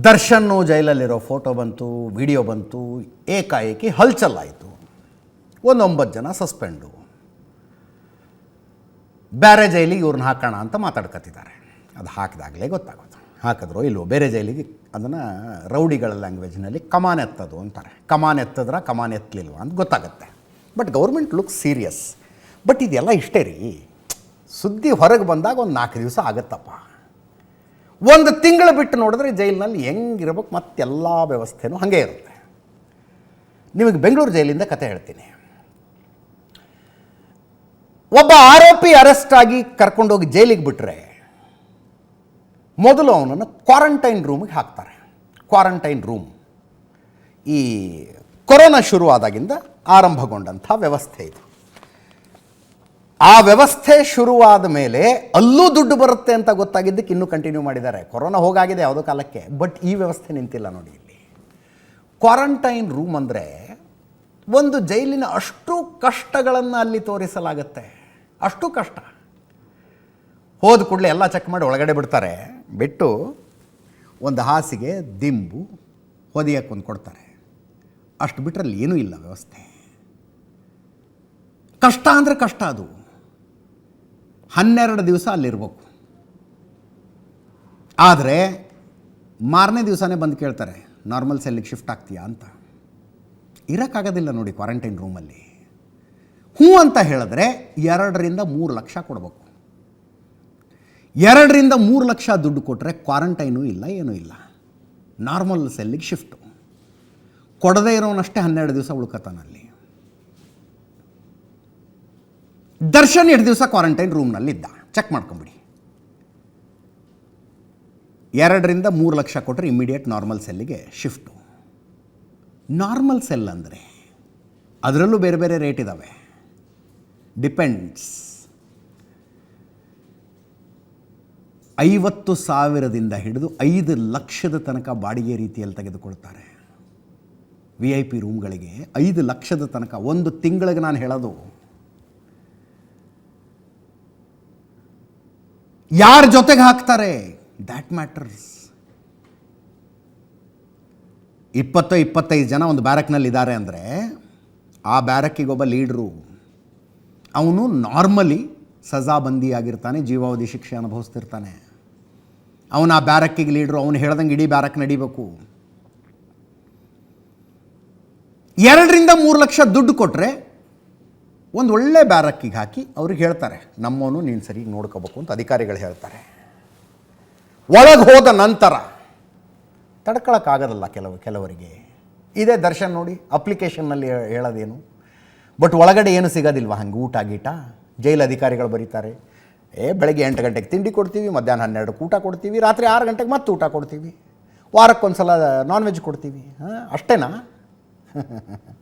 ದರ್ಶನ್ನು ಜೈಲಲ್ಲಿರೋ photo ಬಂತು, video ಬಂತು, ಏಕಾಏಕಿ ಹಲ್ಚಲ್ಲಾಯಿತು. ಒಂದು ಒಂಬತ್ತು ಜನ ಸಸ್ಪೆಂಡು. ಬೇರೆ ಜೈಲಿಗೆ ಇವ್ರನ್ನ ಹಾಕೋಣ ಅಂತ ಮಾತಾಡ್ಕೊತಿದ್ದಾರೆ ಅದು ಹಾಕಿದಾಗಲೇ ಗೊತ್ತಾಗೋದು ಹಾಕಿದ್ರು ಇಲ್ಲೋ ಬೇರೆ ಜೈಲಿಗೆ ಅದನ್ನು ರೌಡಿಗಳ ಲ್ಯಾಂಗ್ವೇಜ್ನಲ್ಲಿ ಕಮಾನ್ ಎತ್ತದು ಅಂತಾರೆ. ಕಮಾನ್ ಎತ್ತದ್ರ, ಕಮಾನ್ ಎತ್ತಲಿಲ್ವ ಅಂತ ಗೊತ್ತಾಗುತ್ತೆ. But government look serious. But ಇದೆಲ್ಲ ಇಷ್ಟೇ ರೀ. ಸುದ್ದಿ ಹೊರಗೆ ಬಂದಾಗ ಒಂದು ನಾಲ್ಕು ದಿವಸ ಆಗುತ್ತಪ್ಪ. ಒಂದು ತಿಂಗಳು ಬಿಟ್ಟು ನೋಡಿದ್ರೆ ಜೈಲಿನಲ್ಲಿ ಹೆಂಗಿರ್ಬೇಕು ಮತ್ತೆಲ್ಲ ವ್ಯವಸ್ಥೆನೂ ಹಾಗೆ ಇರುತ್ತೆ. ನಿಮಗೆ ಬೆಂಗಳೂರು ಜೈಲಿಂದ ಕತೆ ಹೇಳ್ತೀನಿ. ಒಬ್ಬ ಆರೋಪಿ ಅರೆಸ್ಟ್ ಆಗಿ ಕರ್ಕೊಂಡೋಗಿ ಜೈಲಿಗೆ ಬಿಟ್ಟರೆ ಮೊದಲು ಅವನನ್ನು ಕ್ವಾರಂಟೈನ್ ರೂಮಿಗೆ ಹಾಕ್ತಾರೆ. Quarantine room. ಈ ಕೊರೋನಾ ಶುರುವಾದಾಗಿಂದ ಆರಂಭಗೊಂಡಂಥ ವ್ಯವಸ್ಥೆ ಇದು. ಆ ವ್ಯವಸ್ಥೆ ಶುರುವಾದ ಮೇಲೆ ಅಲ್ಲೂ ದುಡ್ಡು ಬರುತ್ತೆ ಅಂತ ಗೊತ್ತಾಗಿದ್ದಕ್ಕೆ ಇನ್ನೂ ಕಂಟಿನ್ಯೂ ಮಾಡಿದ್ದಾರೆ. ಕೊರೋನಾ ಹೋಗಾಗಿದೆ ಯಾವುದೋ ಕಾಲಕ್ಕೆ ಬಟ್ ಈ ವ್ಯವಸ್ಥೆ ನಿಂತಿಲ್ಲ ನೋಡಿ ಇಲ್ಲಿ. ಕ್ವಾರಂಟೈನ್ ರೂಮ್ ಅಂದರೆ ಒಂದು ಜೈಲಿನ ಅಷ್ಟು ಕಷ್ಟಗಳನ್ನು ಅಲ್ಲಿ ತೋರಿಸಲಾಗುತ್ತೆ. ಅಷ್ಟು ಕಷ್ಟ. ಹೋದ ಕೂಡಲೇ ಎಲ್ಲ ಚೆಕ್ ಮಾಡಿ ಒಳಗಡೆ ಬಿಡ್ತಾರೆ. ಬಿಟ್ಟು ಒಂದು ಹಾಸಿಗೆ, ದಿಂಬು ಹೊದಿಯಕ್ಕೆ ಒಂದು ಕೊಡ್ತಾರೆ. ಅಷ್ಟು ಬಿಟ್ಟರೆ ಅಲ್ಲಿ ಏನೂ ಇಲ್ಲ ವ್ಯವಸ್ಥೆ. ಕಷ್ಟ ಅಂದರೆ ಕಷ್ಟ ಅದು. ಹನ್ನೆರಡು ದಿವಸ ಅಲ್ಲಿರ್ಬೇಕು. ಆದರೆ ಮಾರನೇ ದಿವಸನೇ ಬಂದು ಕೇಳ್ತಾರೆ, ನಾರ್ಮಲ್ ಸೆಲ್ಲಿಗೆ ಶಿಫ್ಟ್ ಆಗ್ತೀಯಾ ಅಂತ. ಇರೋಕ್ಕಾಗೋದಿಲ್ಲ ನೋಡಿ ಕ್ವಾರಂಟೈನ್ ರೂಮಲ್ಲಿ. ಹ್ಞೂ ಅಂತ ಹೇಳಿದ್ರೆ ಎರಡರಿಂದ ಮೂರು ಲಕ್ಷ ಕೊಡಬೇಕು. ಎರಡರಿಂದ ಮೂರು ಲಕ್ಷ ದುಡ್ಡು ಕೊಟ್ಟರೆ ಕ್ವಾರಂಟೈನು ಇಲ್ಲ, ಏನೂ ಇಲ್ಲ. ನಾರ್ಮಲ್ ಸೆಲ್ಲಿಗೆ ಶಿಫ್ಟು. ಕೊಡದೇ ಇರೋನಷ್ಟೇ ಹನ್ನೆರಡು ದಿವಸ ಉಳ್ಕತಾನಲ್ಲಿ ದರ್ಶನ್ ಎರಡು ದಿವಸ ಕ್ವಾರಂಟೈನ್ ರೂಮ್ನಲ್ಲಿದ್ದ ಚೆಕ್ ಮಾಡ್ಕೊಂಬಿಡಿ. ಎರಡರಿಂದ ಮೂರು ಲಕ್ಷ ಕೊಟ್ಟರೆ ಇಮ್ಮಿಡಿಯೇಟ್ ನಾರ್ಮಲ್ ಸೆಲ್ಲಿಗೆ ಶಿಫ್ಟು ನಾರ್ಮಲ್ ಸೆಲ್ ಅಂದರೆ ಅದರಲ್ಲೂ ಬೇರೆ ಬೇರೆ ರೇಟ್ ಇದ್ದಾವೆ ಡಿಪೆಂಡ್ಸ್ ಐವತ್ತು ಸಾವಿರದಿಂದ ಹಿಡಿದು ಐದು ಲಕ್ಷದ ತನಕ ಬಾಡಿಗೆ ರೀತಿಯಲ್ಲಿ ತೆಗೆದುಕೊಳ್ತಾರೆ. ವಿ ಐ ಪಿ ರೂಮ್ಗಳಿಗೆ ಐದು ಲಕ್ಷದ ತನಕ ಒಂದು ತಿಂಗಳಿಗೆ ನಾನು ಹೇಳೋದು. ಯಾರ ಜೊತೆಗೆ ಹಾಕ್ತಾರೆ? ದ್ಯಾಟ್ ಮ್ಯಾಟರ್ಸ್ ಇಪ್ಪತ್ತು ಇಪ್ಪತ್ತೈದು ಜನ ಒಂದು ಬ್ಯಾರಕ್ನಲ್ಲಿ ಇದ್ದಾರೆ ಅಂದರೆ ಆ ಬ್ಯಾರಕ್ಕಿಗೊಬ್ಬ ಲೀಡ್ರು. ಅವನು ನಾರ್ಮಲಿ ಸಜಾಬಂದಿ ಆಗಿರ್ತಾನೆ ಜೀವಾವಧಿ ಶಿಕ್ಷೆ ಅನುಭವಿಸ್ತಿರ್ತಾನೆ. ಅವನು ಆ ಬ್ಯಾರಕ್ಕಿಗೆ ಲೀಡ್ರು, ಅವನು ಹೇಳ್ದಂಗೆ ಇಡೀ ಬ್ಯಾರಕ್ ನಡಿಬೇಕು. ಎರಡರಿಂದ ಮೂರು ಲಕ್ಷ ದುಡ್ಡು ಕೊಟ್ಟರೆ ಒಂದು ಒಳ್ಳೆ ಬ್ಯಾರಕ್ಕಿಗೆ ಹಾಕಿ ಅವ್ರಿಗೆ ಹೇಳ್ತಾರೆ ನಮ್ಮವನು ನೀನು ಸರಿ ನೋಡ್ಕೋಬೇಕು ಅಂತ ಅಧಿಕಾರಿಗಳು ಹೇಳ್ತಾರೆ. ಒಳಗೆ ಹೋದ ನಂತರ ತಡ್ಕೊಳಕ್ಕಾಗೋದಲ್ಲ ಕೆಲವು, ಕೆಲವರಿಗೆ. ಇದೇ ದರ್ಶನ್ ನೋಡಿ, ಅಪ್ಲಿಕೇಶನ್ನಲ್ಲಿ ಹೇಳೋದೇನು? ಬಟ್ ಒಳಗಡೆ ಏನು ಸಿಗೋದಿಲ್ವ? ಹಂಗೆ ಊಟ ಗೀಟ? ಜೈಲು ಅಧಿಕಾರಿಗಳು ಬರೀತಾರೆ, ಏ, ಬೆಳಗ್ಗೆ ಎಂಟು ಗಂಟೆಗೆ ತಿಂಡಿ ಕೊಡ್ತೀವಿ, ಮಧ್ಯಾಹ್ನ ಹನ್ನೆರಡಕ್ಕೆ ಊಟ ಕೊಡ್ತೀವಿ, ರಾತ್ರಿ ಆರು ಗಂಟೆಗೆ ಮತ್ತೆ ಊಟ ಕೊಡ್ತೀವಿ. ವಾರಕ್ಕೊಂದು ಸಲ ನಾನ್ ವೆಜ್ ಕೊಡ್ತೀವಿ. ಹಾಂ, ಅಷ್ಟೇನಾ?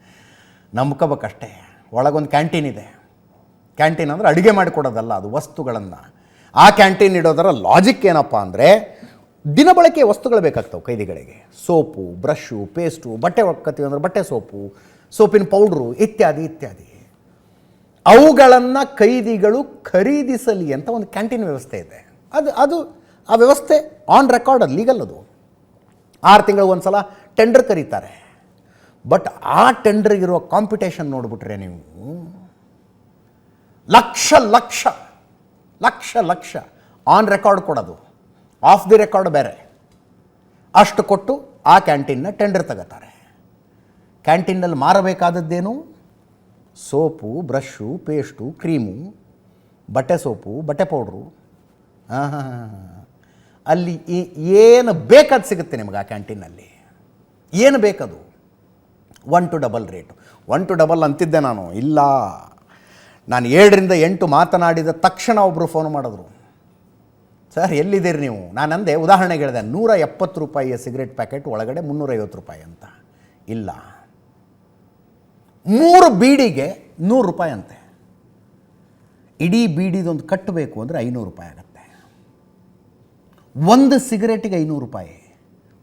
ನಂಬ್ಕೋಬೇಕಷ್ಟೇ. ಒಳಗೊಂದು ಕ್ಯಾಂಟೀನ್ ಇದೆ. ಕ್ಯಾಂಟೀನ್ ಅಂದರೆ ಅಡುಗೆ ಮಾಡಿಕೊಡೋದಲ್ಲ, ಅದು ವಸ್ತುಗಳನ್ನು. ಆ ಕ್ಯಾಂಟೀನ್ ಇಡೋದರ ಲಾಜಿಕ್ ಏನಪ್ಪ ಅಂದರೆ ದಿನಬಳಕೆ ವಸ್ತುಗಳು ಬೇಕಾಗ್ತವೆ ಕೈದಿಗಳಿಗೆ. ಸೋಪು ಬ್ರಷು ಪೇಸ್ಟು ಬಟ್ಟೆ ಒಕ್ಕತ್ತೀವಿ ಅಂದರೆ ಬಟ್ಟೆ ಸೋಪು, ಸೋಪಿನ ಪೌಡ್ರು ಇತ್ಯಾದಿ ಇತ್ಯಾದಿ. ಅವುಗಳನ್ನು ಕೈದಿಗಳು ಖರೀದಿಸಲಿ ಅಂತ ಒಂದು ಕ್ಯಾಂಟೀನ್ ವ್ಯವಸ್ಥೆ ಇದೆ. ಅದು ಅದು, ಆ ವ್ಯವಸ್ಥೆ ಆನ್ ರೆಕಾರ್ಡ್ ಅದು ಲೀಗಲ್ ಅದು. ಆರು ತಿಂಗಳಿಗೆ ಒಂದು ಸಲ ಟೆಂಡರ್ ಕರೀತಾರೆ. ಬಟ್ ಆ ಟೆಂಡರ್ಗಿರೋ ಕಾಂಪಿಟೇಷನ್ ನೋಡಿಬಿಟ್ರೆ ನೀವು, ಲಕ್ಷ ಲಕ್ಷ ಲಕ್ಷ ಲಕ್ಷ ಆನ್ ರೆಕಾರ್ಡ್ ಕೊಡೋದು. ಆಫ್ ದಿ ರೆಕಾರ್ಡ್ ಬೇರೆ. ಅಷ್ಟು ಕೊಟ್ಟು ಆ ಕ್ಯಾಂಟೀನ್ನ ಟೆಂಡರ್ ತಗೋತಾರೆ. ಕ್ಯಾಂಟೀನಲ್ಲಿ ಮಾರಬೇಕಾದದ್ದೇನು? ಸೋಪು, ಬ್ರಷ್ಷು, ಪೇಸ್ಟು, ಕ್ರೀಮು, ಬಟ್ಟೆ ಸೋಪು, ಬಟ್ಟೆ ಪೌಡ್ರು. ಅಲ್ಲಿ ಏನು ಬೇಕಾದ ಸಿಗುತ್ತೆ ನಿಮಗೆ ಆ ಕ್ಯಾಂಟೀನಲ್ಲಿ ಏನು ಬೇಕದು? One two double rate one two double ಅಂತಿದ್ದೆ ನಾನು. ಇಲ್ಲ. ನಾನು ಏಳರಿಂದ ಎಂಟು ಮಾತನಾಡಿದ ತಕ್ಷಣ ಒಬ್ಬರು ಫೋನ್ ಮಾಡಿದ್ರು. ಸರ್, ಎಲ್ಲಿದ್ದೀರಿ ನೀವು? ನಾನು ಅಂದೆ, ಉದಾಹರಣೆಗೆ ಹೇಳಿದೆ, ನೂರ ಎಪ್ಪತ್ತು ರೂಪಾಯಿಯ ಸಿಗರೇಟ್ ಪ್ಯಾಕೆಟ್ ಒಳಗಡೆ ಮುನ್ನೂರೈವತ್ತು ರೂಪಾಯಿ ಅಂತ. ಇಲ್ಲ. ಮೂರು ಬೀಡಿಗೆ ನೂರು ರೂಪಾಯಿ ಅಂತೆ. ಇಡೀ ಬೀಡಿದೊಂದು ಕಟ್ಟಬೇಕು ಅಂದರೆ ಐನೂರು ರೂಪಾಯಿ ಆಗುತ್ತೆ. ಒಂದು ಸಿಗರೇಟಿಗೆ ಐನೂರು ರೂಪಾಯಿ.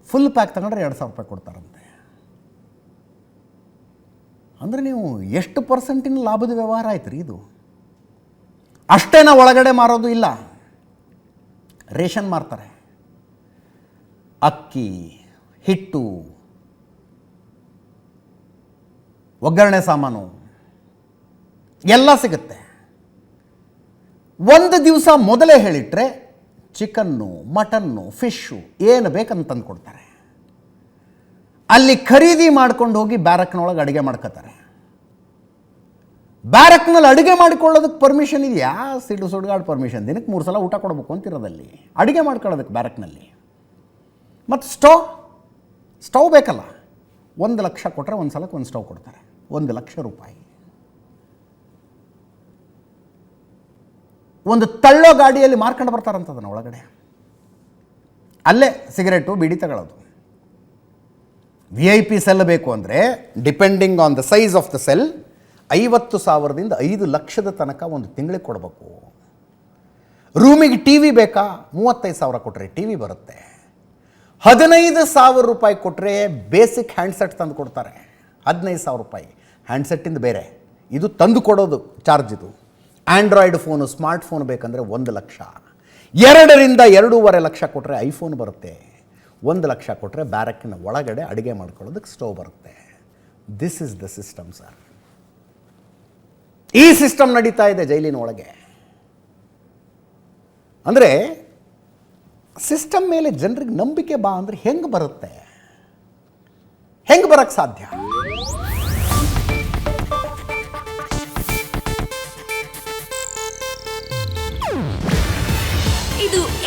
ಫುಲ್ ಪ್ಯಾಕ್ ತಗೊಂಡ್ರೆ ಎರಡು ಸಾವಿರ ರೂಪಾಯಿ ಕೊಡ್ತಾರಂತೆ. ಅಂದರೆ ನೀವು ಎಷ್ಟು ಪರ್ಸೆಂಟಿನ ಲಾಭದ ವ್ಯವಹಾರ ಆಯ್ತು ರೀ ಇದು? ಅಷ್ಟೇನ ಒಳಗಡೆ ಮಾರೋದು ಇಲ್ಲ. ರೇಷನ್ ಮಾರ್ತಾರೆ. ಅಕ್ಕಿ, ಹಿಟ್ಟು, ಒಗ್ಗರಣೆ ಸಾಮಾನು ಎಲ್ಲ ಸಿಗುತ್ತೆ. ಒಂದು ದಿವಸ ಮೊದಲೇ ಹೇಳಿಟ್ರೆ ಚಿಕನ್ನು, ಮಟನ್ನು, ಫಿಶ್ಶು ಏನು ಬೇಕಂತ ತಂದು ಕೊಡ್ತಾರೆ ಅಲ್ಲಿ ಖರೀದಿ ಮಾಡ್ಕೊಂಡು ಹೋಗಿ ಬ್ಯಾರಕ್ನೊಳಗೆ ಅಡುಗೆ ಮಾಡ್ಕೋತಾರೆ. ಬ್ಯಾರಕ್ನಲ್ಲಿ ಅಡುಗೆ ಮಾಡಿಕೊಳ್ಳೋದಕ್ಕೆ ಪರ್ಮಿಷನ್ ಇದೆಯಾ? ಸಿಡು ಸುಡುಗಾಡು ಪರ್ಮಿಷನ್ ದಿನಕ್ಕೆ ಮೂರು ಸಲ ಊಟ ಕೊಡಬೇಕು ಅಂತಿರೋದಲ್ಲಿ. ಅಡುಗೆ ಮಾಡ್ಕೊಳ್ಳೋದಕ್ಕೆ ಬ್ಯಾರಕ್ನಲ್ಲಿ. ಮತ್ತು ಸ್ಟವ್ ಸ್ಟವ್ ಬೇಕಲ್ಲ? ಒಂದು ಲಕ್ಷ ಕೊಟ್ಟರೆ ಒಂದು ಸಲಕ್ಕೆ ಒಂದು ಸ್ಟವ್ ಕೊಡ್ತಾರೆ. ಒಂದು ಲಕ್ಷ ರೂಪಾಯಿ. ಒಂದು ತಳ್ಳೋ ಗಾಡಿಯಲ್ಲಿ ಮಾರ್ಕೊಂಡು ಬರ್ತಾರಂತದನ್ನು ಒಳಗಡೆ. ಅಲ್ಲೇ ಸಿಗರೇಟು, ಬಿಡಿ ತಗೊಳ್ಳೋದು ವಿ ಐ ಪಿ ಸೆಲ್ ಬೇಕು ಅಂದರೆ depending on the size of the cell ಐವತ್ತು ಸಾವಿರದಿಂದ ಐದು ಲಕ್ಷದ ತನಕ ಒಂದು ತಿಂಗಳಿಗೆ ಕೊಡಬೇಕು. ರೂಮಿಗೆ ಟಿ ವಿ ಬೇಕಾ? ಮೂವತ್ತೈದು ಸಾವಿರ ಕೊಟ್ಟರೆ ಟಿ ವಿ ಬರುತ್ತೆ. ಹದಿನೈದು ಸಾವಿರ ರೂಪಾಯಿ ಕೊಟ್ಟರೆ ಬೇಸಿಕ್ ಹ್ಯಾಂಡ್ಸೆಟ್ ತಂದು ಕೊಡ್ತಾರೆ. ಹದಿನೈದು ಸಾವಿರ ರೂಪಾಯಿ. ಹ್ಯಾಂಡ್ಸೆಟ್ಟಿಂದ ಬೇರೆ. ಇದು ತಂದು ಕೊಡೋದು ಚಾರ್ಜ್ ಇದು. ಆ್ಯಂಡ್ರಾಯ್ಡ್ ಫೋನು ಸ್ಮಾರ್ಟ್ ಫೋನ್ ಬೇಕಂದರೆ ಒಂದು ಲಕ್ಷ. ಎರಡರಿಂದ ಎರಡೂವರೆ ಲಕ್ಷ ಕೊಟ್ಟರೆ ಐಫೋನ್ ಬರುತ್ತೆ. ಒಂದು ಲಕ್ಷ ಕೊಟ್ಟರೆ ಬ್ಯಾರಕ್ಕಿನ ಒಳಗಡೆ ಅಡುಗೆ ಮಾಡ್ಕೊಳ್ಳೋದಕ್ಕೆ ಸ್ಟೋವ್ ಬರುತ್ತೆ. This is the system sir ಈ ಸಿಸ್ಟಮ್ ನಡೀತಾ ಇದೆ ಜೈಲಿನ ಒಳಗೆ. ಅಂದರೆ ಸಿಸ್ಟಮ್ ಮೇಲೆ ಜನರಿಗೆ ನಂಬಿಕೆ ಬಾ ಅಂದರೆ ಹೆಂಗೆ ಬರುತ್ತೆ? ಹೆಂಗೆ ಬರೋಕ್ಕೆ ಸಾಧ್ಯ?